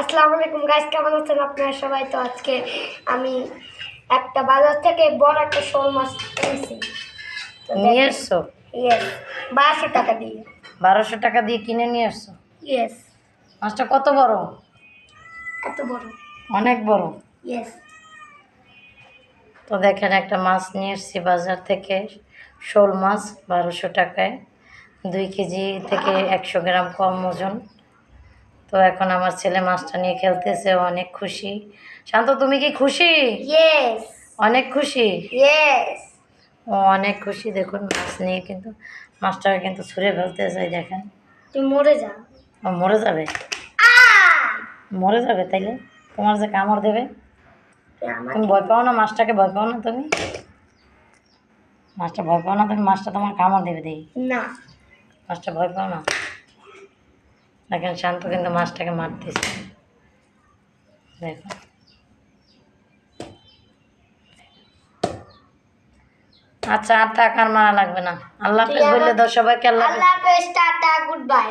আসসালামু আলাইকুম গাইস কেমন আছেন আপনারা সবাই? তো আজকে আমি একটা বাজার থেকে বড় একটা শোল মাছ কিনেছি নিয়ে এসছো? ইয়েস বারোশো টাকা দিয়ে। বারোশো টাকা দিয়ে কিনে নিয়ে এসছো? ইয়েস মাছটা কত বড়? এত বড়। অনেক বড়। ইয়েস তো দেখেন একটা মাছ নিয়ে এসছি বাজার থেকে শোল মাছ বারোশো টাকায় দুই কেজি থেকে একশো গ্রাম কম ওজন। তো এখন আমার ছেলে মাছটা নিয়ে খেলতেছে অনেক খুশি। শান্ত তুমি কি খুশি? অনেক খুশি? ও অনেক খুশি দেখুন মাছ নিয়ে কিন্তু মাছটাকে কিন্তু ছুঁড়ে ফেলতে চাই দেখেন। তুই মরে যা। ও মরে যাবে? মরে যাবে তাইলে? তোমার যে কামড় দেবে? তুমি ভয় পাও না মাছটাকে? ভয় পাও না তুমি? মাছটা ভয় পাও না তুমি? মাছটা তোমার কামড় দেবে দেখি না। মাছটা ভয় পাও না? দেখেন শান্ত কিন্তু মাছটাকে মারতেছে। দেখো। আচ্ছা আর টাকা আর মারা লাগবে না? আল্লাহ হাফেজ বললে দাও সবাইকে আল্লাহ হাফেজ। আল্লাহ হাফেজ টাটা গুড বাই।